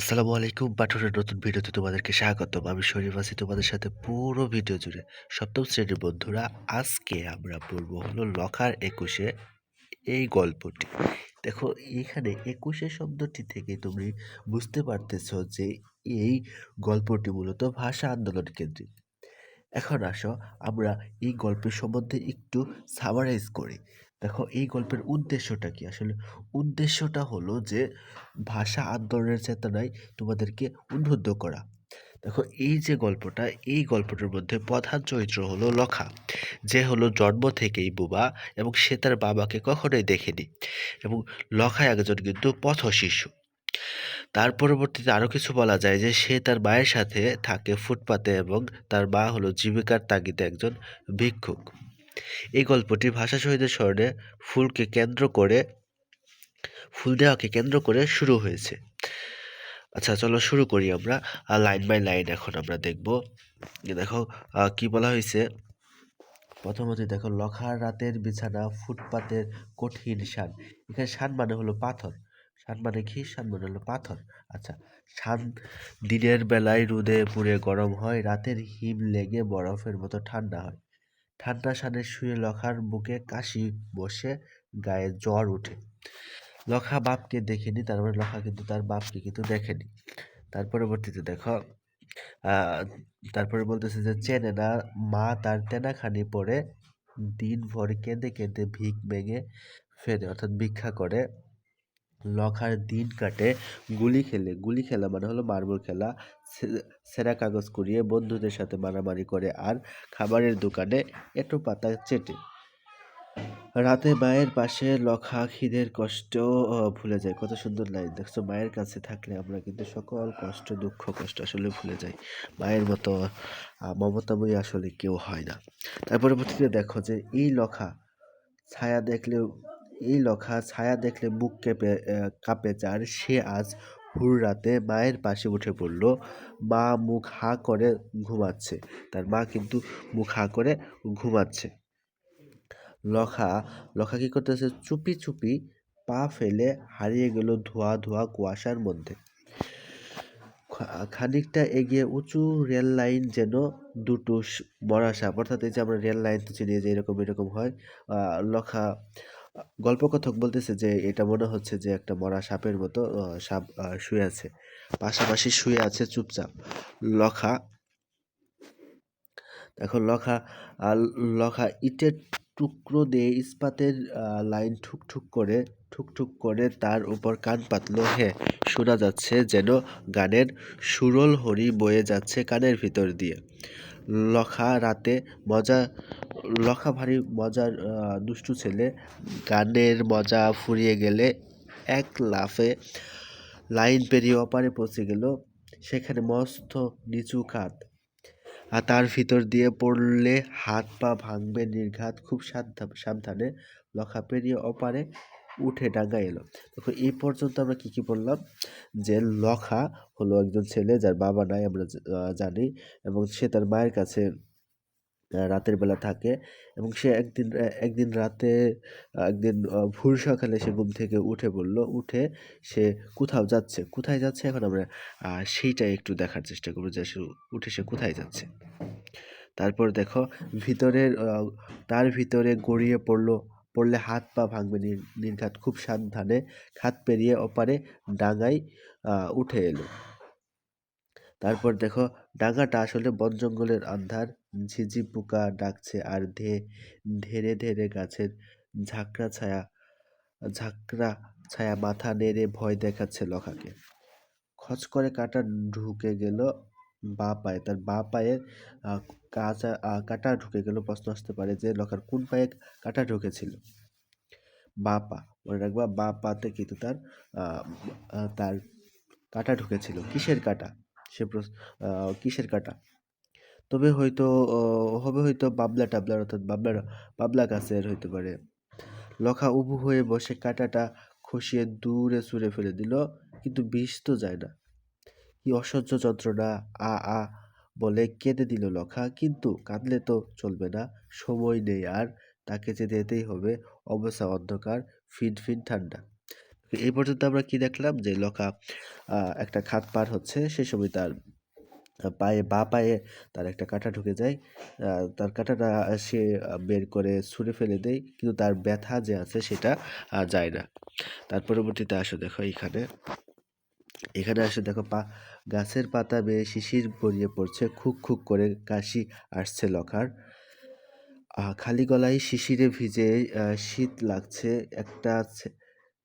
আসসালামু আলাইকুম। পাঠনের নতুন ভিডিওতে তোমাদেরকে স্বাগতম। আমি শরীফ আছি তোমাদের সাথে পুরো ভিডিও জুড়ে। সপ্তম শ্রেণির বন্ধুরা, আজকে আমরা পড়ব হলো লখার একুশে এই গল্পটি। দেখো, এখানে একুশে শব্দটি থেকে তুমি বুঝতে পারতেছ যে এই গল্পটি মূলত ভাষা আন্দোলন কেন্দ্রিক। এখন আসো, আমরা এই গল্পের সম্বন্ধে একটু সামারাইজ করি। দেখো, এই গল্পের উদ্দেশ্যটা কি? আসলে উদ্দেশ্যটা হলো যে, ভাষা আন্দোলনের চেতনায় তোমাদেরকে উদ্বুদ্ধ করা। দেখো, এই যে গল্পটা, এই গল্পটার মধ্যে প্রধান চরিত্র হলো লখা। যে হলো জন্ম থেকেই বুবা এবং সে তার বাবাকে কখনোই দেখেনি এবং লখা একজন কিন্তু পথ শিশু। তার পরবর্তীতে আরও কিছু বলা যায় যে, সে তার মায়ের সাথে থাকে ফুটপাতে এবং তার মা হলো জীবিকার তাগিদে একজন ভিক্ষুক। এই গল্পটি ভাষা শহীদের স্মরণে ফুলকে কেন্দ্র করে, ফুল দেওয়াকে কেন্দ্র করে শুরু হয়েছে। আচ্ছা চলো শুরু করি আমরা। লাইন বাই লাইন এখন আমরা দেখব। দেখো কি বলা হয়েছে? প্রথমত দেখো, লখার রাতের বিছানা ফুটপাতের কঠিন শান। এখানে শান মানে হলো পাথর। শান মানে কি? শান মানে হলো পাথর। আচ্ছা শান দিনের বেলায় রোদে পুড়ে গরম হয়, রাতের হিম লেগে বরফের মতো ঠান্ডা হয়। ঠান্ডা শানে শুয়ে লখার বুকে কাশি বসে গায়ে জ্বর ওঠে। লখা বাপকে দেখেনি তার মানে লখা কিন্তু তার বাপকে কিন্তু দেখেনি। তার পরবর্তীতে দেখো তারপরে বলতেছে যে, চেনে না, মা তার তেনাখানি পরে দিনভর কেঁদে কেঁদে ভিক ভেঙে ফেরে, অর্থাৎ ভিক্ষা করে। লখার দিন কাটে, গুলি খেলে। গুলি খেলা মানে হলো মার্বল খেলা। সেরা কাগজ কুড়িয়ে বন্ধুদের সাথে মারামারি করে আর খাবারের দোকানে এঁটো পাতা চেটে। রাতে মায়ের পাশে লখা খিদের কষ্ট ভুলে যায়। কত সুন্দর লাইন। দেখছ, মায়ের কাছে থাকলে আমরা কিন্তু সকল কষ্ট, দুঃখ, কষ্ট আসলে ভুলে যাই। মায়ের মতো মমতাময়ী আসলে কেউ হয় না। তারপরে পরবর্তীতে দেখো যে এই লখা ছায়া দেখলেও এই লখা ছায়া দেখলে বুক কেঁপে কাঁপে যার সে আজ হুর রাতে মায়ের পাশে উঠে পড়ল। মা মুখ হা করে ঘুমাচ্ছে। তার মা কিন্তু মুখ হা করে ঘুমাচ্ছে। লখা লখা কি করতেছে? চুপি চুপি পা ফেলে হারিয়ে গেল ধোয়া ধোয়া কুয়াশার মধ্যে। খানিকটা এগিয়ে উঁচু রেল লাইন যেন দুটো মরা অর্থাৎ এই যে আমরা রেল লাইন তো চিনি যে এরকম এরকম হয়। লখা গল্পকথক বলতেছে যে, এটা মনে হচ্ছে যে একটা মরা সাপের মতো সাপ শুয়ে আছে। পাশাপাশি শুয়ে আছে চুপচাপ। লখা, দেখো লখা লখা ইটের টুকরো দিয়ে ইস্পাতের লাইন ঠুক ঠুক করে ঠুক ঠুক করে তার উপর কান পাতলো। হ্যাঁ শোনা যাচ্ছে যেন গানের সুরল হরি বয়ে যাচ্ছে কানের ভিতর দিয়ে। লখা রাতে মজা লখা ভারী মজার দুষ্টু ছেলে। গানের মজা ফুরিয়ে গেলে এক লাফে লাইন পেরিয়ে অপারে পৌঁছে গেল। সেখানে মস্ত নিচু খাত আর তার ভিতর দিয়ে পড়লে হাত পা ভাঙবে নির্ঘাত, খুব সাবধা- সাবধানে লখা পেরিয়ে অপারে উঠে ডাঙ্গা এলো। দেখো, এই পর্যন্ত আমরা কী কী বললাম যে লখা হলো একজন ছেলে যার বাবা নাই আমরা জানি এবং সে তার মায়ের কাছে রাতের বেলা থাকে এবং সে একদিন একদিন রাতে একদিন ভোর সকালে সে ঘুম থেকে উঠে পড়ল উঠে সে কোথাও যাচ্ছে, কোথায় যাচ্ছে? এখন আমরা সেইটাই একটু দেখার চেষ্টা করব যে সে উঠে সে কোথায় যাচ্ছে। তারপর দেখো, ভিতরের তার ভিতরে গড়িয়ে পড়ল, পড়লে হাত পা ভাঙবে নির- নির্ঘাত খুব সাবধানে খাত পেরিয়ে ওপারে ডাঙায় উঠে এলো। তারপর দেখো ডাঙাটা আসলে বন জঙ্গলের আন্ধার। ঝিঝি পোকা ডাকছে আর ধে, ধেরে ধেরে গাছের ঝাঁকড়া ছায়া ঝাঁকড়া ছায়া মাথা নেড়ে ভয় দেখাচ্ছে লখাকে খচ করে কাঁটা ঢুকে গেল বা পায়ে। তার বা পায়ে কাঁচা কাঁটা ঢুকে গেল। প্রশ্ন আসতে পারে যে লখার কোন পায়ে কাঁটা ঢুকেছিল? বা পা। মনে রাখবা, বা পাতে কিন্তু তার তার কাঁটা ঢুকেছিল। কিসের কাঁটা? সে কিসের কাঁটা? তবে হয়তো হবে হয়তো বাবলা টাবলার অর্থাৎ বাবলার, বাবলা গাছের হইতে পারে। লখা উবু হয়ে বসে কাঁটাটা খসিয়ে দূরে ছুঁড়ে ফেলে দিল, কিন্তু বিষ তো যায় না। কি অসহ্য যন্ত্রণা, আ আ, বলে কেঁদে দিল লখা, কিন্তু কাঁদলে তো চলবে না, সময় নেই আর তাকে যে যেতেই হবে, অবস্থা অন্ধকার ফিন ফিন ঠান্ডা। এই পর্যন্ত আমরা কি দেখলাম? যে লকা একটা খাত পার হচ্ছে সে সময় তার পায়ে বা পায়ে তার একটা কাঁটা ঢুকে যায়। তার কাঁটাটা সে বের করে ছুঁড়ে ফেলে দেয় কিন্তু তার ব্যথা যে আছে সেটা যায় না। তার পরবর্তীতে আসো দেখো এখানে এখানে আসে দেখো পা গাছের পাতা বেয়ে শিশির গড়িয়ে পড়ছে খুক খুক করে কাশি আসছে আহ, খালি গলায় শিশিরে ভিজে শীত লাগছে একটা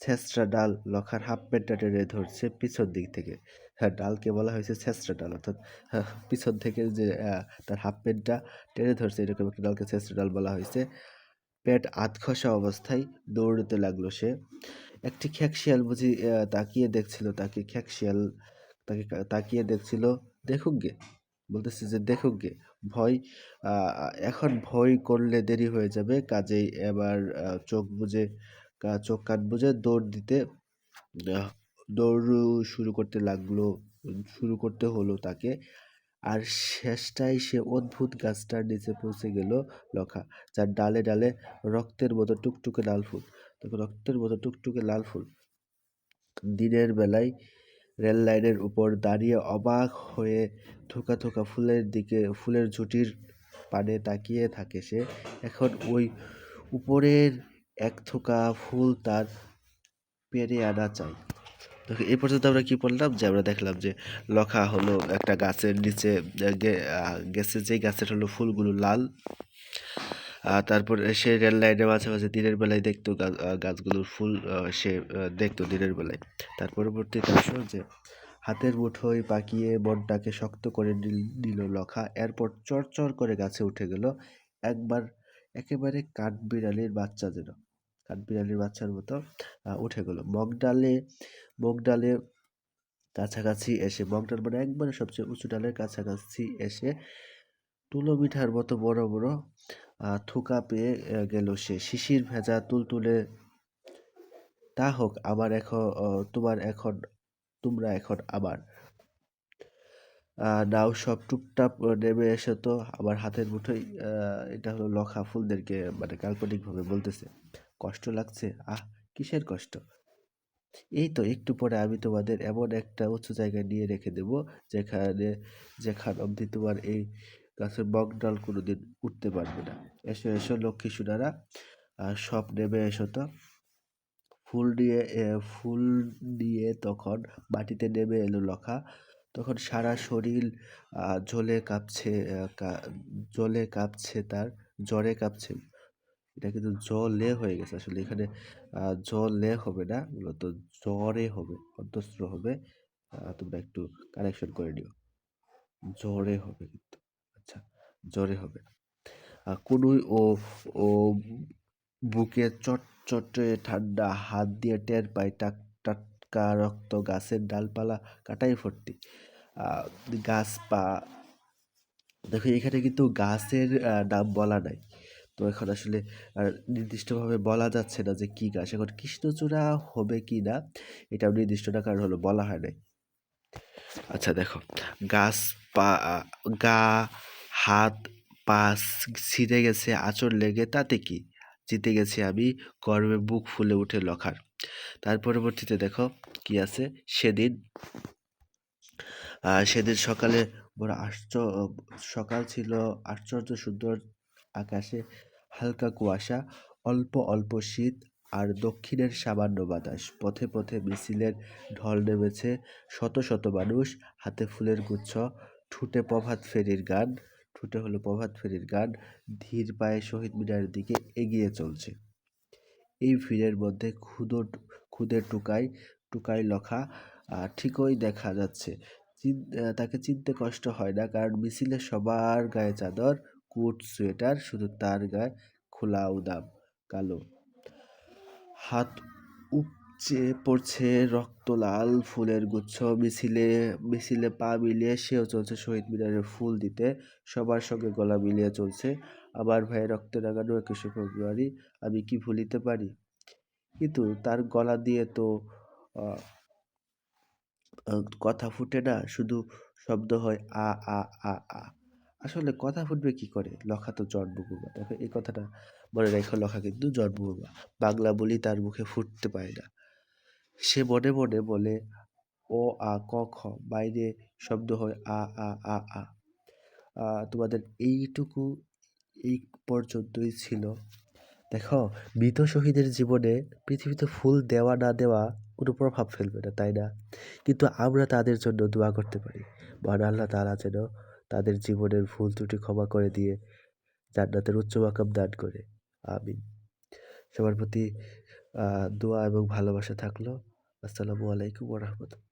ছেঁচড়া ডাল লখার হাফ প্যান্টটা টেনে ধরছে পিছন দিক থেকে। হ্যাঁ ডালকে বলা হয়েছে ছেঁচড়া ডাল অর্থাৎ আহ, পিছন থেকে যে তার হাফ প্যান্টটা টেনে ধরছে এরকম একটা ডালকে ছেঁচড়া ডাল বলা হয়েছে। পেট আধখসা অবস্থায় দৌড়তে লাগল সে। একটি খ্যাক শিয়াল বুঝি তাকিয়ে দেখছিল তাকে খ্যাক শিয়াল তাকে তাকিয়ে দেখছিল দেখুক গে। বলতেছে যে দেখুক গে ভয় এখন ভয় করলে দেরি হয়ে যাবে কাজেই এবার চোখ কা- চোখ কান বুজে দৌড় দিতে দৌড় শুরু করতে লাগল, শুরু করতে হলো তাকে। আর শেষটায় সে অদ্ভুত গাছটার নিচে পৌঁছে গেল লখা, যার ডালে ডালে রক্তের মতো টুকটুকে লাল ফুল। রক্তের মতো টুকটুকে লাল ফুল। দিনের বেলায় রেল লাইনের উপর দাঁড়িয়ে অবাক হয়ে থোকা থোকা ফুলের দিকে, ফুলের ঝুঁটির পানে তাকিয়ে থাকে সে। এখন ওই উপরের এক থোকা ফুল তার পেরে আনা চাই। দেখো এই পর্যন্ত আমরা কি বললাম যে আমরা দেখলাম যে লখা হলো একটা গাছের নিচে গেছে যে গাছের হলো ফুলগুলো লাল। তারপর সে রেল লাইনের মাঝে মাঝে দিনের বেলায় দেখতো গাছগুলোর ফুল সে দেখতো দিনের বেলায়। তার পরবর্তীতে আসলো যে হাতের মুঠোয় পাকিয়ে মনটাকে শক্ত করে নিল- নিল লখা। এরপর চড়চড় করে গাছে উঠে গেল। একবার একেবারে কাঠবিড়ালির বাচ্চা যেন। কাঠবিড়ালির বাচ্চার মতো উঠে গেল। মগডালে মগডালে কাছাকাছি এসে মগডাল মানে একবারে সবচেয়ে উঁচু ডালের কাছাকাছি এসে তুলো মিঠার মতো বড় বড় থুকা পেয়ে গেল সে। শিশির ভেজা তুলতুলে তা হোক আমার এখন তোমার এখন তোমরা এখন আমার। নাও সব টুপটাপ নেমে এসে তো। আমার হাতের আহ, এটা হলো লখা ফুলদেরকে মানে কাল্পনিকভাবে বলতেছে। কষ্ট লাগছে? আহ, কিসের কষ্ট? এই তো একটু পরে আমি তোমাদের এমন একটা উঁচু জায়গায় নিয়ে রেখে দেব, যেখানে, যেখান অবধি তোমার এই গাছের মগডাল কোনোদিন উঠতে পারবে না। এসো এসো লক্ষ্মী সোনারা সব নেমে এসো তো। ফুল নিয়ে ফুল নিয়ে তখন মাটিতে নেমে এলো লখা। তখন সারা শরীর জ্বলে কাঁপছে জ্বলে কাঁপছে তার, জ্বরে কাঁপছে। এটা কিন্তু জলে হয়ে গেছে। আসলে এখানে আহ, জলে হবে না মূলত জ্বরে হবে অন্তঃস্র হবে। তোমরা একটু কারেকশন করে নিও। জ্বরে হবে কিন্তু আচ্ছা জ্বরে হবে। কুনুই ও ও বুকে চটচটে ঠান্ডা হাত দিয়ে টের পায় টাক টাটকা রক্ত গাছের ডালপালা কাটাই ভর্তি। গাছ পা দেখো এখানে কিন্তু গাছের নাম বলা নাই। তো এখন আসলে আর নির্দিষ্টভাবে বলা যাচ্ছে না যে কী গাছ। এখন কৃষ্ণচূড়া হবে কি না, এটাও নির্দিষ্ট না, কারণ হলো বলা হয় নাই। আচ্ছা দেখো। গাছ পা গা, হাত পা ছিঁড়ে গেছে আঁচড় লেগে, তাতে কি? জিতে গেছি আমি গর্বে বুক ফুলে উঠে লখার। তার পরবর্তীতে দেখো কি আছে? সেদিন সেদিন সকালে বড় আশ্চর্য, সকাল ছিল, আশ্চর্য সুন্দর আকাশে হালকা কুয়াশা, অল্প অল্প শীত আর দক্ষিণের সামান্য বাতাস। পথে পথে মিছিলের ঢল নেমেছে, শত শত মানুষ, হাতে ফুলের গুচ্ছ, ঠুটে প্রভাত ফেরির গান, ঠুটে হলো প্রভাত ফেরির গান, ধীর পায়ে শহীদ মিনারের দিকে এগিয়ে চলছে। এই ভিড়ের মধ্যে ক্ষুদো, ক্ষুদে টুকাই টুকাই লখা ঠিকই দেখা যাচ্ছে। তাকে চিনতে কষ্ট হয় না কারণ মিছিলে সবার গায়ে চাদর কোট সোয়েটার, শুধু তার গায়ে খোলা উদাম কালো। হাত উপচে পড়ছে রক্ত লাল, ফুলের গুচ্ছ মিছিলে মিছিলে পা মিলিয়ে সেও চলছে শহীদ মিনারে ফুল দিতে। সবার সঙ্গে গলা মিলিয়ে চলছে। আমার ভাইয়ের রক্তে রাগানো একুশে ফেব্রুয়ারি, আমি কি ভুলিতে পারি? কিন্তু তার গলা দিয়ে তো কথা ফুটে না। শুধু শব্দ হয় আ আ আ আ। আসলে কথা ফুটবে কি করে? লখা তো জন্মভূমা। দেখো, এই কথাটা মনে রেখো, লখা কিন্তু জন্মভূমা। বাংলা বলি তার মুখে ফুটতে পারে না। সে মনে মনে বলে, ও, আ, ক, খ। বাইরে শব্দ হয়, আ আ আ আ। তোমাদের এইটুকু এই পর্যন্তই ছিল। দেখো, মৃত শহীদের জীবনে পৃথিবীতে ফুল দেওয়া না দেওয়া কোনো প্রভাব ফেলবে না, তাই না? কিন্তু আমরা তাদের জন্য দোয়া করতে পারি। মহান আল্লাহ তাআলা যেন তাদের জীবনের ভুল ত্রুটি ক্ষমা করে দিয়ে জান্নাতের উচ্চ মাকাম দান করে। আমিন। সবার প্রতি দোয়া এবং ভালোবাসা থাকল। আসসালামু আলাইকুম ওয়া রাহমাতুল্লাহ।